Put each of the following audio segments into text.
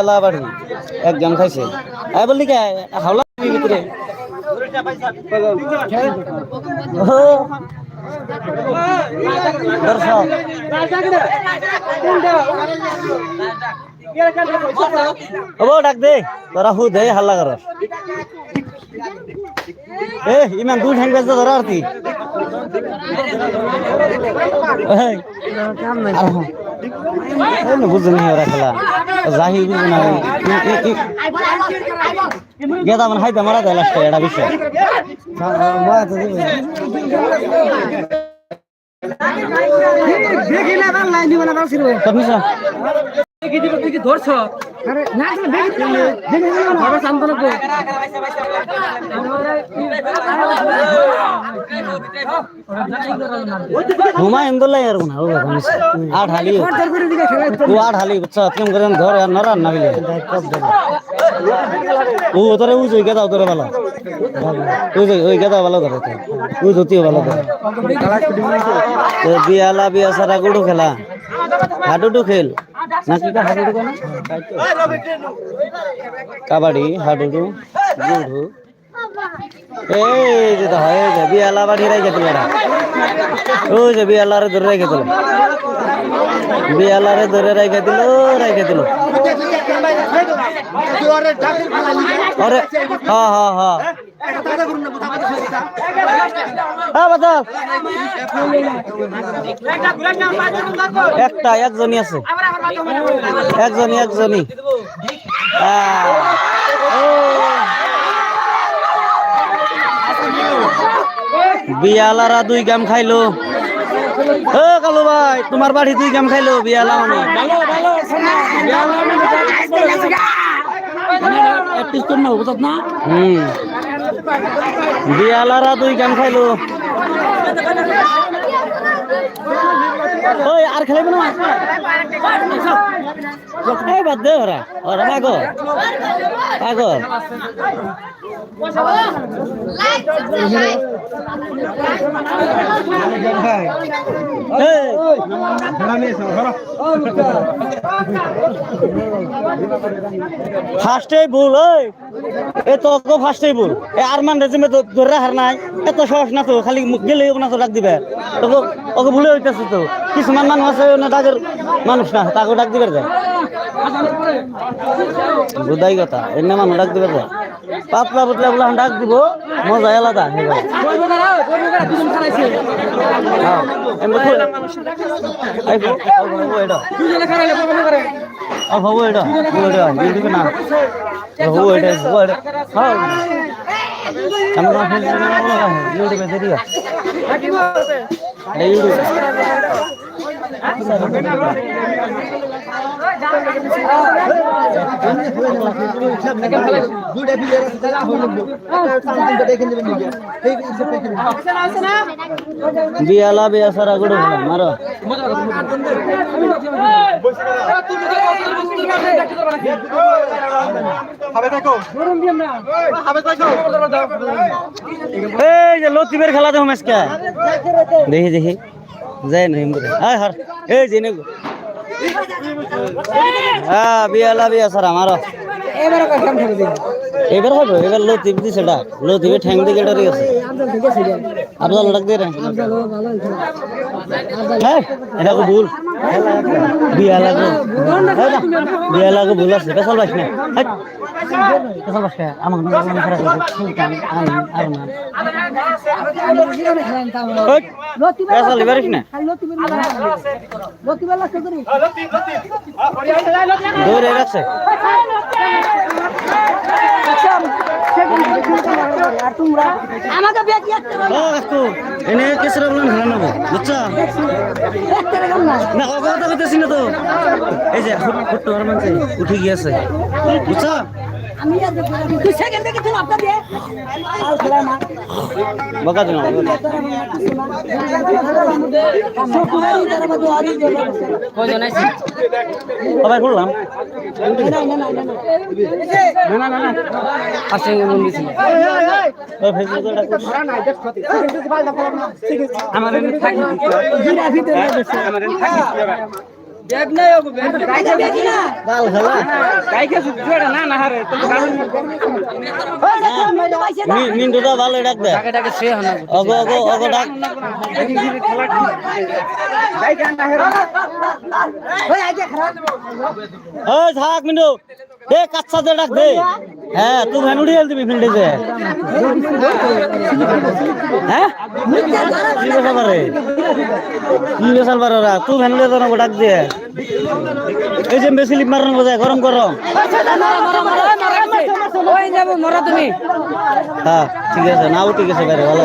এলা আবার একদম খাইছে। আই বললি কে? হাওলা ভিতরে? দর্শক। ও ডাক দে। তোরা হু দে হাল্লা কর এ ইমান কি এই, আলহাম। এই না বুঝুন ওরা খেলা। জাহি বুঝুন না গেদা মানে হাইতে মারা দেয় লাস্টে এটা বিষয় তোর নিশা হুমায়ুন দোলাই আর না ও আট হালি। ও আট হালি বাচ্চা কেম করে ধর আর নরান না বিলে ও তোরে ও জই গেদা তোরে ভালো। ওই ওই গেদা ভালো ধরে তো। ওই ধুতিও ভালো ধরে। বিয়ালা বিয়া সারা গুডু খেলা। হাডুডু খেল। নাকি হাডুডু কেন কাবাডি হাডুডু গুডু এই যে তো হয় যে বিয়ালা বাড়ি রাই গেছিল এটা ওই যে বিয়ালারে ধরে রেখে দিল বিয়ালারে ধরে রেখে দিল রেখে দিল আরে হ্যাঁ হ্যাঁ হ্যাঁ হ্যাঁ একটা একজনই আছে। একজনই একজনই। ও। বিয়ালারা দুই গাম খাইলো। ও কালু ভাই তোমার বাড়ি দুই গাম খাইলো বিয়ালা মানে। হুম। বিয়ালারা দুই গান খাইলো। ওই, আর খেলাইবে না? এই বাদ দে ওরা। ওরা পাগল। পাগল। ফার্স্টেই ভুল ওই এ তো ফার্স্টেই ভুল। এ আরমান রেজিমে ধরে হার নাই। এত সহজ না খালি গেলে না তো ডাক দিবে। তোকে ওকে ভুলে হইতেছে তো। কিছুমান মানুষ আছে না, তাদের মানুষ না তাকে ডাক দিবে যায় বুধাই কথা এমনি মানুষ ডাক দিবে যায় পাতলা পাতলা বলে ডাক দিব মজা আলাদা যাবে হ্যাঁ, এটা। ইউটিউবে না। ও এটা, বউ এটা। হ্যাঁ। ইউটিউব। বিয়ালা বিয়া সারা গুড়ো মারো এই যে লতিবের খেলা দেখো মেসকা দেখি দেখি। যাই না হিমরে আয় হার এই জেনে গো হ্যাঁ বিয়ালা বিয়া সারা মারো। এবার হবে, এবার লতিব দিছে ডাক। লতিবে ঠ্যাং দিকে ডরে গেছে। আফজাল ডাক দিয়ে রে হ্যাঁ এটা কো ভুল। বিয়া লাগো বিয়া লাগো ভুল আছে। পেছাল পাইছ না। হাট। পেছাল না, আমাকে না মনে আর না। পেছাল এবারিস না। দৌড়ে রাখছে আমাকে বেটি একটা ও কাকু এনে কেসরা বলেন খেলা নেব। বুঝছ? না ও কথা কইতেছি না তো। এই যে ফুট আর মানছে উঠে গিয়েছে বুঝছ? আমি তুই সেকেন্ড থেকে তুই আপনার দিয়ে আল খেলা না। বকা দিন সবাই করলাম। আছে বন্ধু ও ফেসবুকে ডাকুস আমার এনে থাকি আমার এনে থাকি কাইটা দেখি না বাল খেলা ওই দেখো মেয়ে পাইছে না মি- মিন্টুটা ভালো ডাক দে অগো অগো অগো ওই আইতে খারাপ ওই থাক মিন্টু দে কাচ্চা দে ডাক দে। হ্যাঁ তুই ভ্যানুড়ি হেল দিবি ফিল্ডে যে। হ্যাঁ? কি বেসাল পারে কি বেসাল পারে ওরা? তুই ভ্যানুড়ি তো ডাক দে এই যে বেশি লিপ মারানো বোঝায় গরম গরম। তুমি হ্যাঁ ঠিক আছে নাও ঠিক আছে বাইরে ভালো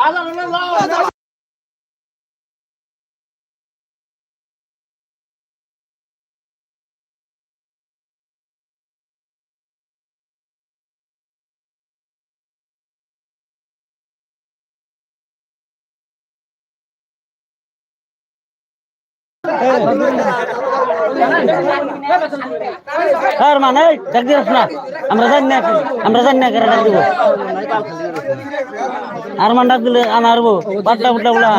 আর মানে ডাক দিস না। আমরা জানি না। আমরা জানি না কেন ডাক দিব। আর মান ডাক দিলে আনা আরবো পাট্টা পুট্টা বলা।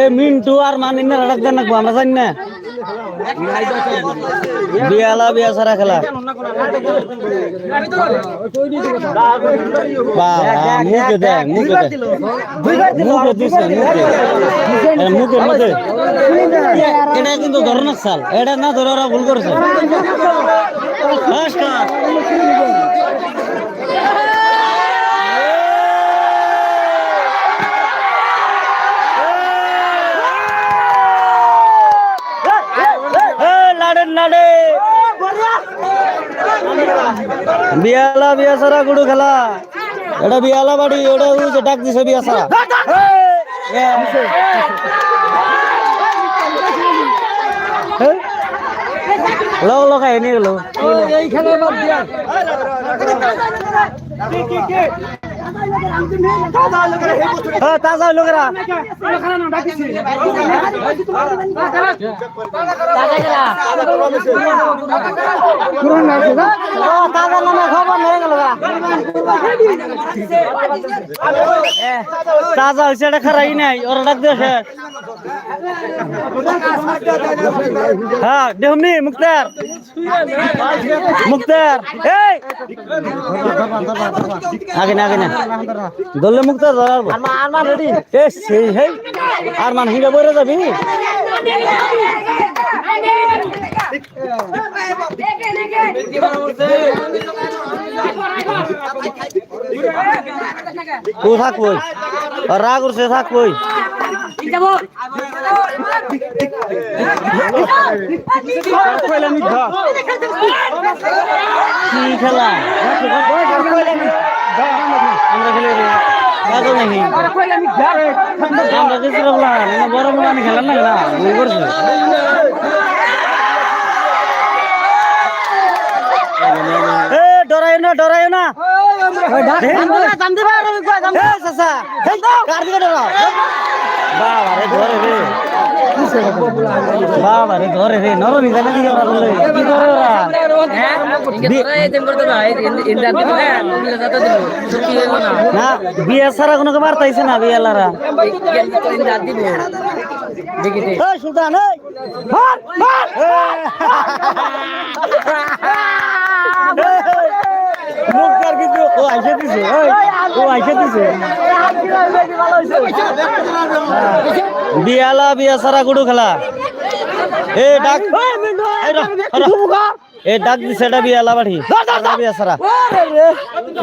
এ মিন্টু আর মান ডাক দেন না আমরা জানি না। বিয়ালা বিয়া সারা খেলা মুখে দে মুখে মুখে দিছে মুখে এ, মুখে মুখে এটা কিন্তু ধরনের সাল এটা না ধরে ওরা ভুল করেছে নমস্কার লাড়েন লাড়ে বিয়ালা গুড়ু খেলা এটা বিয়ালা বাড়ি ওটা যে ডাক দিছে বিয়াসা সারা লো লো খাই নিয়ে গেলো হ্যাঁ তাজা লোকেরা তাজা নামে খবর হয়ে গেল তাজা হয়েছে এটা খারাই নাই ওরা ডাক দিয়েছে হ্যাঁ দেখুন মুক্তার মুক্তার এই আগে না আগে ধরলে মুক্তার ধরার আরমান রেডি? এ সেই হেই আরমান হিঙ্গা বইরে যাবি? ও থাকবই আর রাগ উঠছে থাকবই খেলা? আমরা খেলে কাজও নাকি আমরা কিছু রাখলাম বড় বড় আমি খেলাম না খেলা করছে। ডরাই না ডরাই না? বাবা রে ধরে রে। বাবা রে ধরে রে নরমি জানে দিকে ওরা বললে কি করে ওরা না বিয়ে সারা কোনো বার্তাইছে না বিয়ে লারা এই সুলতান এই মার মার মুখটার কিন্তু ও আইসে দিছে ওই ও আইসে দিছে বিয়ালা বিয়া সারা গুডু খেলা। এ ডাক। এ ডাক দিছে এটা বিয়ালা বাড়ি সারা বিয়া সারা।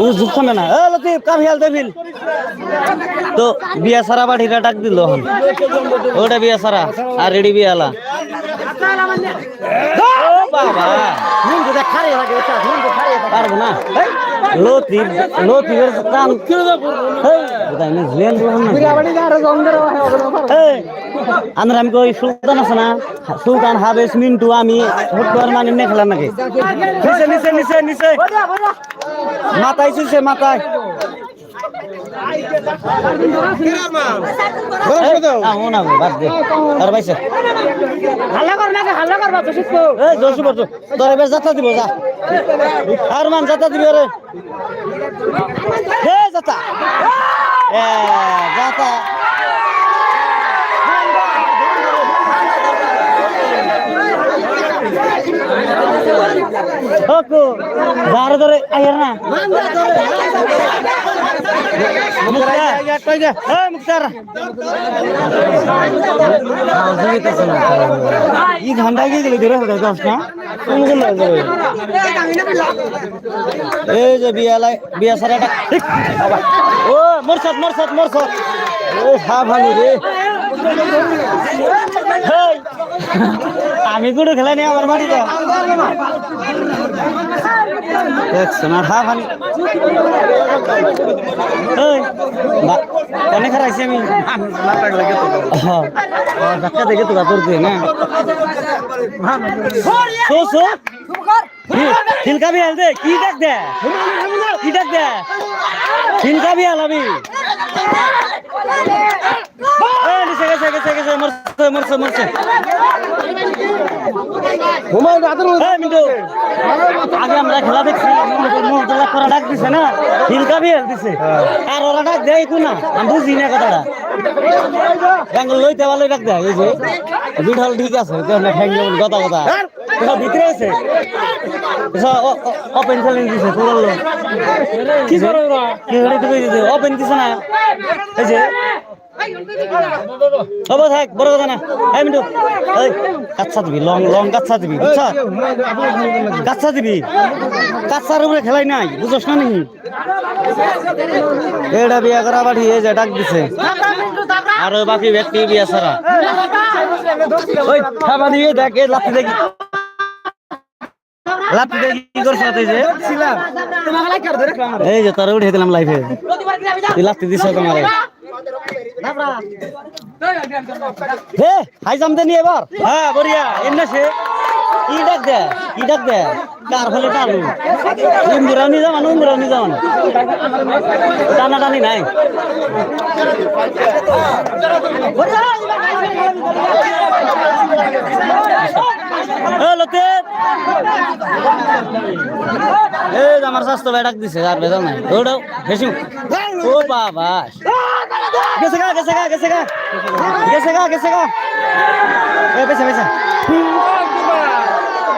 ও ঝুঁকছে না এ লতিফ কাম হিয়াল দেবিল তো বিয়া সারা বাড়িটা ডাক দিল হন ওটা বিয়া সারা আর রেডি বিয়ালা বাবা। নুন যেটা খারে লাগে এটা যে খারে পারব না। লতি লতির কাম হেই বুঝাই না। জুয়েন বলুন না। এই আমরা আমি কই সুলতান আছে না? সুলতান হাবেস মিন্টু আমি ফুটবল মানে এমনি নাকি? নিচে নিচে নিচে নিচে মাথায় চুলছে মাথায় আর পাইছে হাল্লা কর না হাল্লা কর বাবা সুস্থ এই জোশু বর্তু তোর এবার যাত্রা দিব যা আর মান যাত্রা দিবি রে হে যাত্রা এ যাত্রা ওকো যারে ধরে আইয়ার না মুক্তার কই যা এ মুক্তার ই ঘণ্টা গিয়ে গেলে ধরে হবে দশ না কোন কোন লাগবে এই যে বিয়া লাই বিয়া সারাটা ও মরসাদ মরসাদ মরসাদ ও হা ভাঙি রে আমি গুলো খেলাই নি আমার মাটিতে। দেখছ না হা বা- অনেক হারাইছি আমি? হ্যাঁ, ধাক্কা দেখে তো গাতর দিয়ে না? সো সো খিলকা বিয়াল দে কি ডাক দে? কি ডাক দে? খিলকা বিয়াল আমি। আগে আমরা খেলা দেখছি করা ডাক দিছে না খিলকা বিয়াল দিছে আর ওরা ডাক দেয় না আমি বুঝি না কথাটা বেঙ্গল লইতে ভালো ডাক দেয় এই যে বিঠাল ঠিক আছে কথা কথা কোথাও ভিতরে আছে ওপেন চ্যালেঞ্জ দিছে পুরো কি করে ওরা কি করে দিছে ওপেন দিছে না এই যে হব থাক বড় কথা না। এই মিন্টু এই কাচ্চা দিবি লং লং কাচ্চা দিবি বুঝছা? কাচ্চা দিবি। কাচ্চার উপরে খেলাই নাই বুঝছ না নাকি এটা বিয়া করা বাড়ি এই যে ডাক দিছে। আর বাকি ব্যক্তি বিয়া ছাড়া। ওই খাবা দিয়ে দেখ এই লাঠি দেখি। দেখি কি করছ তুই যে? এই যে তোর উঠে দিলাম লাইফে তুই লাঠি দিছ তোমারে। হে হাই জাম দেনি এবার। হ্যাঁ বড়িয়া এমনি সে। কি ডাক দে কি ডাক দে? কার ফলে টানু? ইমুরানি যামান ইমুরানি যামান টানা টানি নাই। এই যে আমার স্বাস্থ্য ভাই ডাক দিছে আর বেদাল নাই। ওটাও বেশি ও বাবা। গেছে গা গেছে গা গেছে গা। গেছে গা গেছে গা। এ বেছে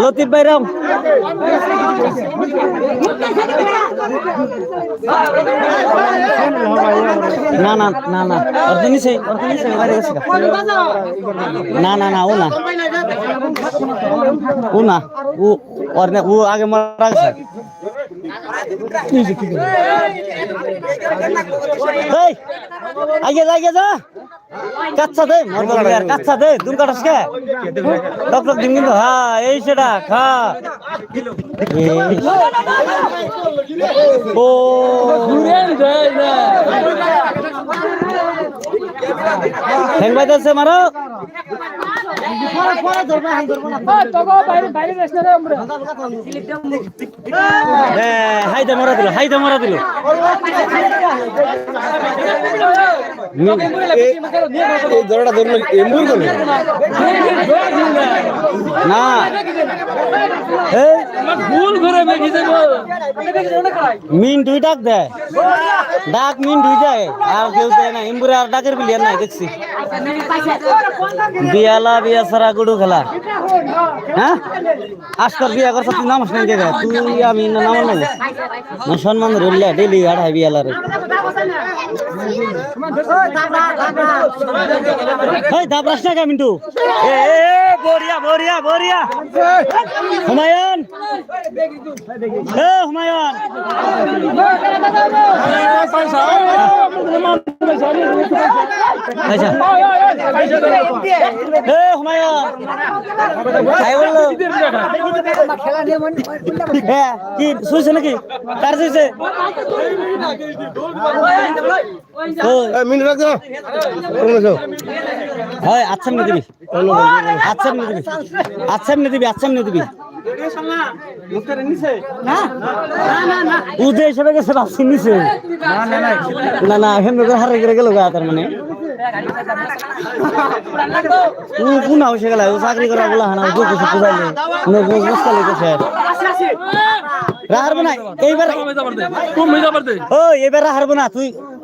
লতিফ ভাই, রাম। না না না না। নিচে ওর তো নিচে বাইরে গেছে। না না না, ও না। ও না ও আগে মারা গেছে। আগে লাগে যা। কাচ্চা দে মরবো আর কাচ্চা দে দুম কাটাস কে? টক টক দিন কিন্তু হ্যাঁ এই সেটা, খা। ও। হ্যাং বাইতেছে মারো। এ, হাইদা মরা দিল হাইদা মরা দিল। না। এই ভুল করে বেঁচে দেবো মিন তুই ডাক দে। ডাক মিন ঢুই যায় আর কেউ দেয় না ইমবুরে আর ডাকের প্লেয়ার নাই দেখছি। বিয়ালা বিয়া সারা গুডু খেলা। হ্যাঁ? আজকাল বিয়া করছ, তুই নামাস নাই জায়গা তুই আমি না নাম নেব না সম্মান ডেলি আড়াই বিয়ালারে এই দাবরাস না কা মিন্টু? এ বড়িয়া বড়িয়া বড়িয়া। হুমায়ুন। এ হুমায়ুন আচ্ছা। কি শুয়েছে নাকি? কার শুয়েছে হয় আচ্ছা এমনি দিবি। আচ্ছা এমনি দিবি। আচ্ছা এমনি দিবি আচ্ছা এমনি দিবি। উদে হিসেবে গেছে ভাবছি না না করে হারে করে গেল তার মানে। কোন হইছে গেল? ও চাকরি করা বলা হানা কিছু বুঝাইলে। নো গো মুস্কালে গেছে রাহারবো না এইবার ও এবার হারবো না তুই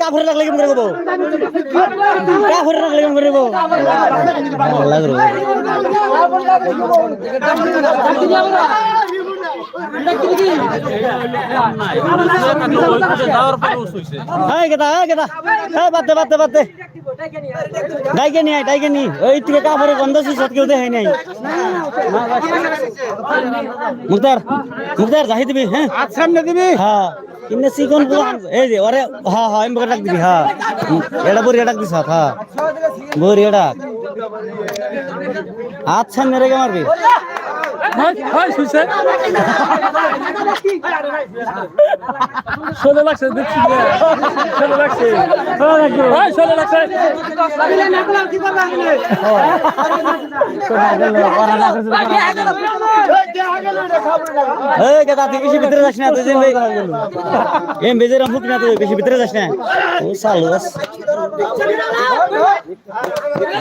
কাফরে লাগলে কেমন করে গো কাফরে লাগলে কেমন করে গো লাগল ডাইকে নি ডাইকে নি ওই থেকে কাপড়ে গন্ধ সুসত কেউ দেখাই নাই। যাই দিবি হ্যাঁ? সামনে দিবি হ্যাঁ কিনে চিকন এই যে, ওরে হ্যাঁ হ্যাঁ ডাক দিবি হ্যাঁ। এটা বড়িয়া ডাক দিছ হ্যাঁ। বড়িয়া ডাক। আচ্ছা মেরে গে মারবি? ষোলো লাগছে, দেখছি ষোলো লাগছে। ষোলো লাগছে। বেশি ভিতরে যাস না এম বেজের ফুক না, তুই বেশি ভিতরে যাস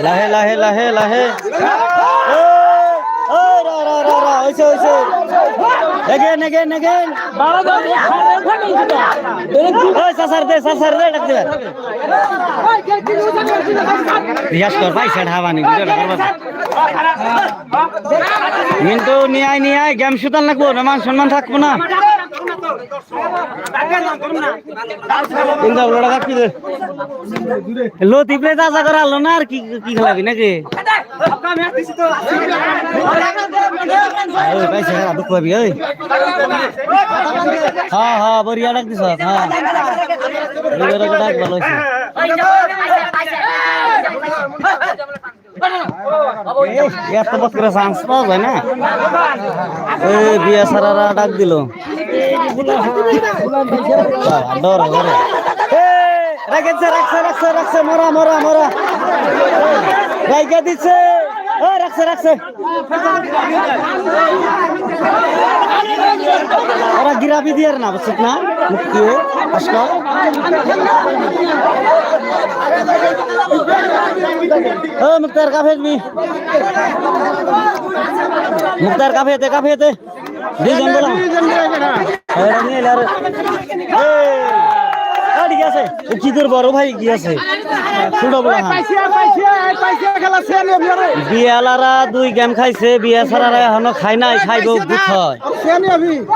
লাহে লাহে লাহে লাহে। ওইছে ওইছে এগেন এগেন এগেন সাসার দে সাসার দে, ডাক দে রিয়াজ কর, ভাই, সেটা করবা কিন্তু নিয়ে আয় নিয়ে আয় গেম সুতান লাগবো না মান সম্মান থাকব না। চিন্তা ভাবনা কাটবি দে। লতি প্লে তাজা করা হলো না, আর কি কি খেলাবি নাকি? পাইছে খেলা দুঃখ পাবি ওই হ্যাঁ হ্যাঁ বরিয়া ডাক দিছ হ্যাঁ। ডাক ভালো হয়েছে এত বছর চান্স পাওয়া যায় না বিয়া সারারা ডাক দিল। ডরে ডরে রাখছে রাখছে রাখছে রাখছে মরা মরা মরা। রাইকা দিচ্ছে। ও রাখছে রাখছে। ওরা গিরাবি দিয়ে না বুঝছিস না? মুক্তি আজকাল ও মুক্তার কাফে তুমি মুক্তার কাফেতে কাফেতে। দুইজন বলো। নিয়ে এলে আর এই, আ, ঠিক আছে? কি তোর বড় ভাই কি আছে? হ্যাঁ বিয়ালারা দুই গেম খাইছে, বিয়া সারারা এখনও খাই নাই খাইব হয়।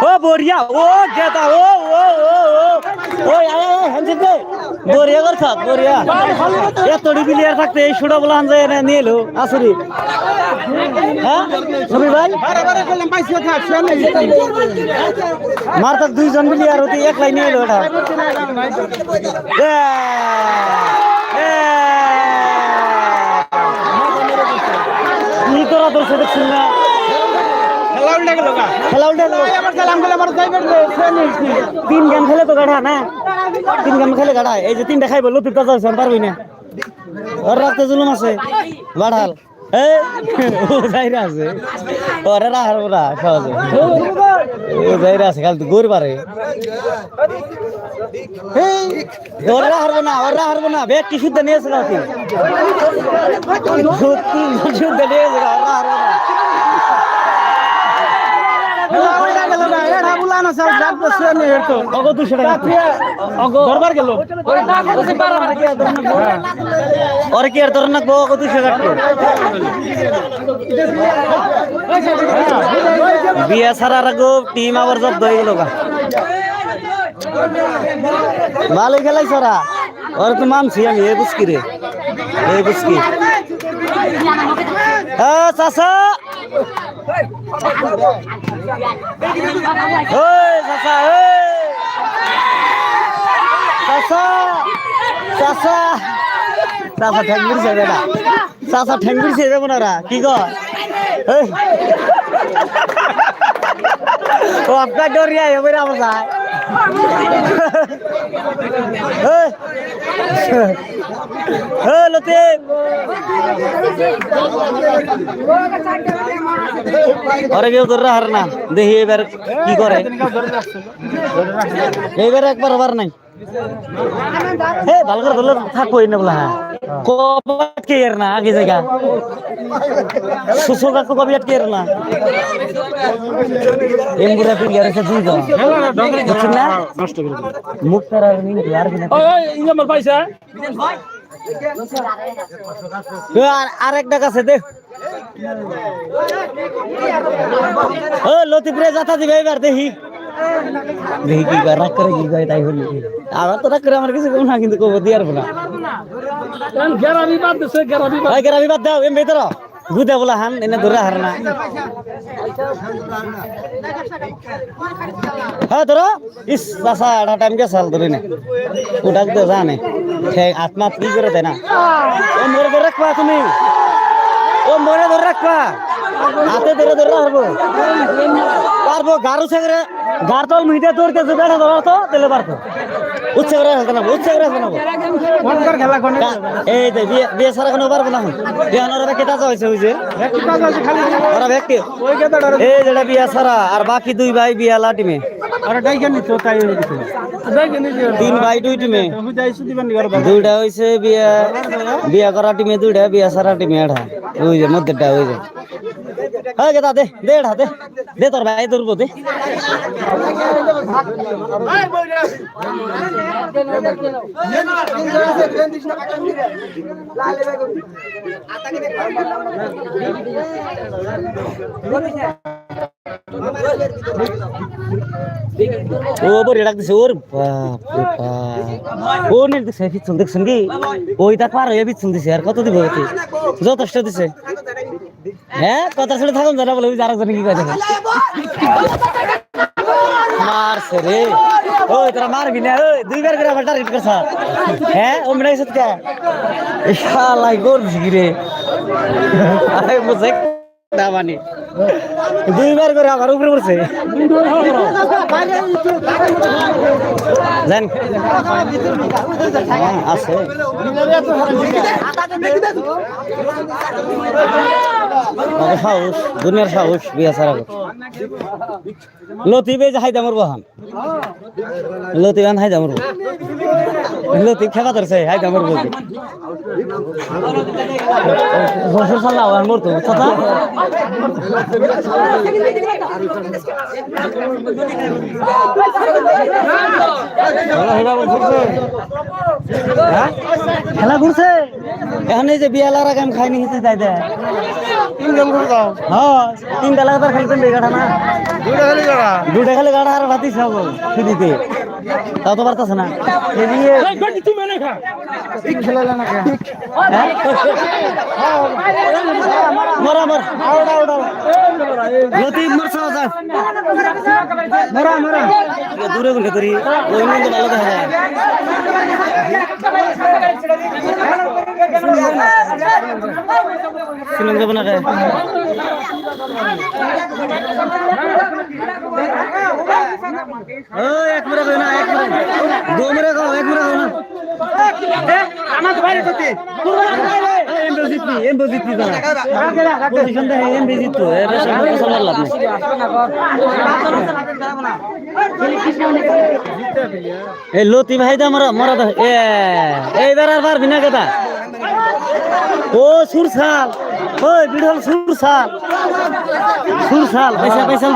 ও বড়িয়া, ও গেতা ও ও ও ও। ও আয় আয় হানছে দে বড়িয়া করছ বড়িয়া এতড়ি বিলিয়ার থাকতে এই ছোট বলা হানছে এনে নিয়ে এলো, আসরি। হ্যাঁ সবি ভাই? মার তো দুইজন বিলিয়ার হতে এক লাইন নিয়ে এলো এটা। কি তোরা না খেলা উল্টে গেল তিন গেম খেলে তো গাড়া না তিন গাম খেলে গাড়া এই যে তিনটা খাইবো লতির তাজা হয়েছে পারবি না। ওর রাখতে জুলুম আছে। বাড়াল। এই ও যাইরা আছে। ওরে রাহার ওরা সহজে। ও যাইরা আছে খালি গোর পারে। এই, ওরা হারবো না ওরা হারবো না ব্যাগ কি শুদ্ধ নিয়েছিল তুই সত্যি শুদ্ধ নিয়েছিল ওরা হারবো না দরবার কি আর অগো টাকা বিয়া ছাড়ার আগো টিম আবার জব্দ হয়ে গেল গা ভালোই খেলাই সারা, ওর তো মানছি আমি এ বুঝকি রে। বুঝকি হ্যাঁ চাষা চাষা চাষা চাষা চাষা ঠ্যাং ঘুরছে বেটা। চাষা ঠ্যাং ঘুরছে দেবো না কি কর। ও, আপনার ডরিয়া এবার আমার যায় আরে কেউ ধরে হার না দেখি এবার কি করে এবার একবার আবার নাই হে ভালো করে ধরলে থাকবোই না বলা কবাট কে না আগে জায়গা সুসো কাকু কবি আটকে এর না এমবুরা দুই বুঝছেন না মুখ তারা আর কিনা ওই, ওই, ইনকাম পাইছে আর আরেকটা কাছে দে। ও লতিফ রে যাতা দিবে এবার দেখি। দেখি কি করে রাগ করে কি করে তাই হলি আমার তো রাগ করে আমার কিছু কম না কিন্তু কব দিয়ার না গেরাবি বাদ দাও এম ভেতর গুদে বলা হান এনে ধরে হার না। হ্যাঁ ধরো ইস চাষা আধা টাইম কে সাল ধরে না উঠাক তো জানে আত্মা কি করে দেয় না ও, মরে ধরে রাখবা তুমি। ও, মরে ধরে রাখবা। হাতে ধরে ধরে পারব পারব গারু ছেগরে গার তল মিটে তোর কাছে বেড়া ধরা তো তেলে পারতো উচ্ছে করে হালতে না করে সারা কোনো? পারব না বিয়ে ওরা কেটা হয়েছে এই যেটা বিয়া সারা আর বাকি দুই ভাই বিয়া লাটিমে তিন ভাই, দুই টিমে। দুইটা হইছে বিয়া বিয়া করা টিমে, দুইটা বিয়া সারা টিমে, এটা। হ্যাঁ গেতা দে দে এটা দে। দে তোর ভাই ধরবো দে ওর বাপ। রে বাপ দেখছেন কি? ওই তা পার হয়ে পিছন দিছে, আর কত দিব যথেষ্ট দিছে। হ্যাঁ কথা শুনে থাকুন জানা বলে ওই যে আরেকজন কি কথা মারছে রে। ওই তোরা মারবি না ওই দুইবার করে আমার টার্গেট করছ। হ্যাঁ ও মিলাই সত্যি শালাই কি রে। আরে মুঝে না মানে। দুইবার করে আমার উপরে পড়ছে। জান। হ্যাঁ, আছে। আমাকে সাহস, দুনিয়ার সাহস, বিয়া সারা লতিফ এই যে হাইদা মরবো হান লতিফ আন হাইদা মরবো। লতিফ খেলা ধরছে, হাইদা মরবো বছর সাল্লাহ আর মরতো কথা হ্যাঁ? খেলা ঘুরছে? এখন এই যে বিয়ালার আমি খাইনি হিতে যাই দে হ্যাঁ তিনটা লাগাতার খেলতেন রে গাঠা না দুটা খেলে গাঠা আর ভাতিস হব ফ্রিতে তাও তো পারতাছে না। এদিকে এই গটি তুমি না খা। হ্যাঁ? মরা মর। আউট আউট আউট লতিফ মরছ যা মরা মরা। দূরে ওই ভালো দেখা যায়। শুনুন যাব না এক মুড়া না এক মুড়া দো মুড়া খাও এক মুড়া খাও না। এমবি জিতনি এমবি জিতনি দাঁড়া পজিশন দেখে এমবি জিততো এ বেশি বেশি লাভ নেই এই লতি ভাই দা মরা মরা এ এইবার আর পারবি না কথা। ও সুরসাল ওই বিড়াল সুরসাল সুরসাল পয়সা পয়সা